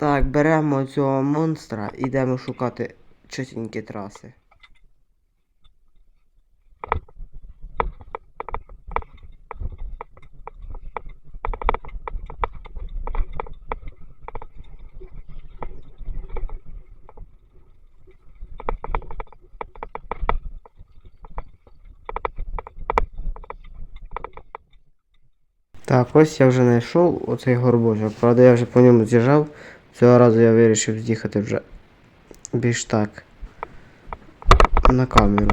Так, беремо цього монстра і йдемо шукати чотенькі траси. Так, ось я вже знайшов оцей горбочок. Правда, я вже по ньому з'їжджав. Цього разу я вирішив з'їхати вже більш так. На камеру.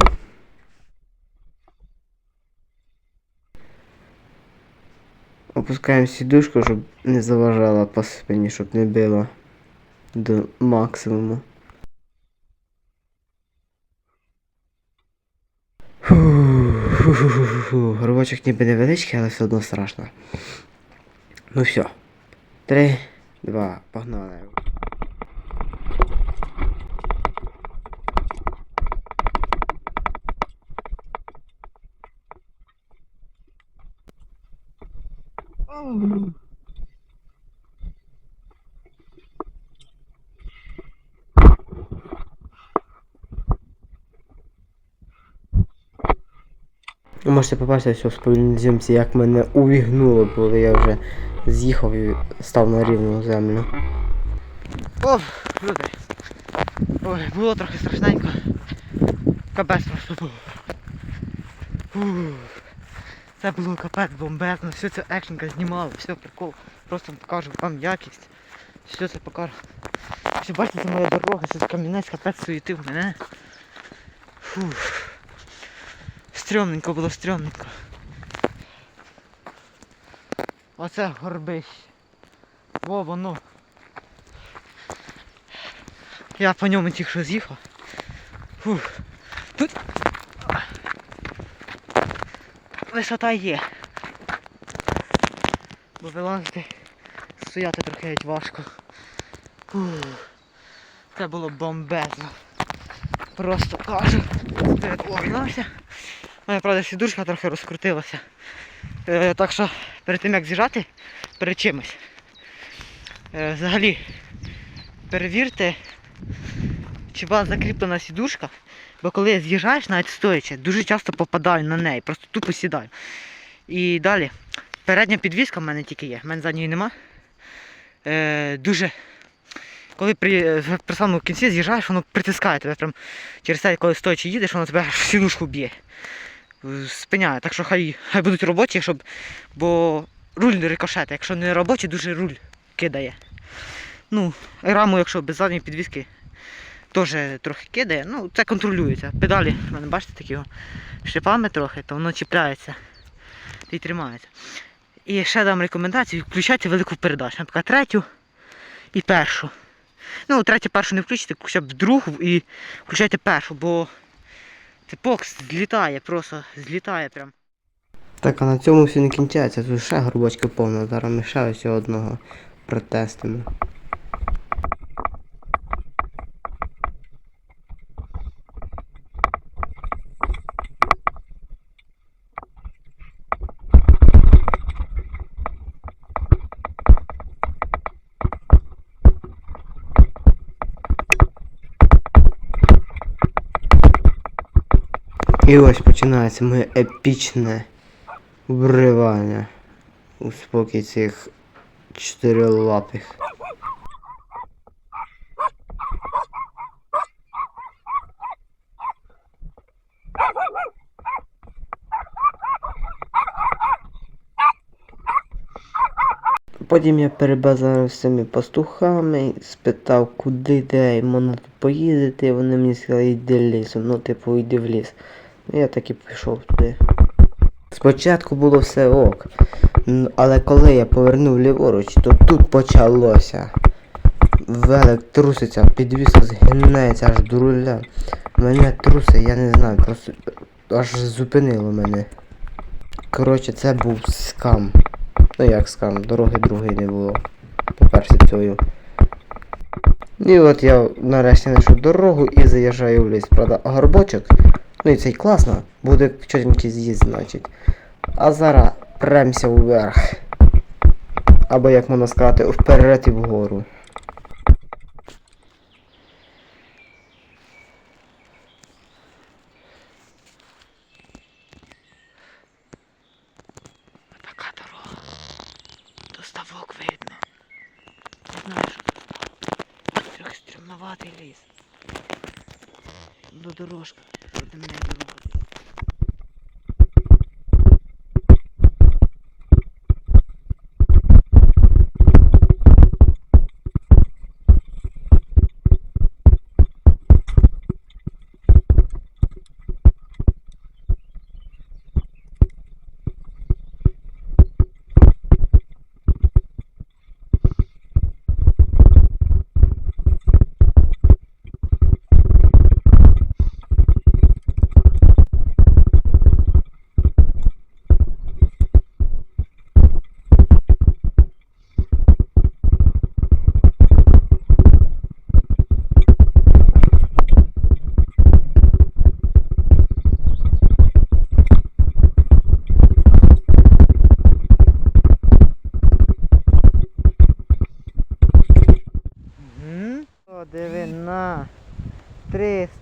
Опускаємо сідушку, щоб не заважала по спині, щоб не било до максимуму. Горбочок ніби невеличкий, але все одно страшно. Ну все. Три, два, погнали. Ви можете побачити сповільній зйомці, як мене увігнуло, коли я вже з'їхав і став на рівну землю. О, люди. Ой, було трохи страшненько. Капець просто. Фух. Це було капець бомбезно, все це екшенка знімало, все прикол. Просто покажу вам якість. Все це покажу. Все бачите, це моя дорога, це камінець, капець суєтив мене. Фух. Стрьомненько було стрьомненько. Оце горбищ. Во воно. Я по ньому тільки що з'їхав. Фух. Тут висота є. Бо вилазити, стояти трохи важко. Фух. Це було бомбезно. Просто кажу. Обігнався. У мене, правда, сідушка трохи розкрутилася. Е, так що перед тим як з'їжджати, перед чимось. Е, взагалі, перевірте, чи вас закріплена сідушка, бо коли з'їжджаєш, навіть стоячи, дуже часто попадаю на неї, просто тупо сідаю. І далі, передня підвіска в мене тільки є, в мене задньої нема. Е, дуже, коли при, при самому кінці з'їжджаєш, воно притискає тебе прям через те, коли стоячи їдеш, воно тебе в сідушку б'є. Е, Спиняє. Так що хай, хай будуть робочі, щоб. Бо руль не рикошет, якщо не робочий, дуже руль кидає. Ну, раму, якщо без задньої підвіски, теж трохи кидає. Ну, це контролюється. Педалі, в мене бачите, такі шипами трохи, то воно чіпляється і тримається. І ще дам рекомендацію, включайте велику передачу, наприклад, третю і першу. Ну, третю, першу не включите, хоча б другу і включайте першу, бо типок злітає, просто злітає прям. Так, а на цьому все не кінчається, тут ще горбочки повно, зараз ми ще ось одного протестимо. І ось починається моє епічне вривання у спокій цих чотирилапих. Потім я перебазарив з цими пастухами, спитав, куди де можна поїздити, вони мені сказали, йди лісом, ну типу йди в ліс. Я так і пішов туди. Спочатку було все ок. Але коли я повернув ліворуч, то тут почалося. Велик труситься, підвіска згинається аж до руля. Мене трусить, я не знаю, просто аж зупинило мене. Коротше, це був скам. Ну як скам, дороги другої не було. По-перше, цією. І от я нарешті знайшов дорогу і заїжджаю в ліс. Правда, горбочок. Ну і це й класно, буде щось з'їзд, значить. А зараз премся вверх. Або як можна сказати, вперед і вгору. Така дорога. До видно. Не знаю, що тут. Ліс. До дорожка. Проти мене дорога.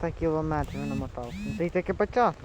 300 кілометрів намотав. Це й таки початок.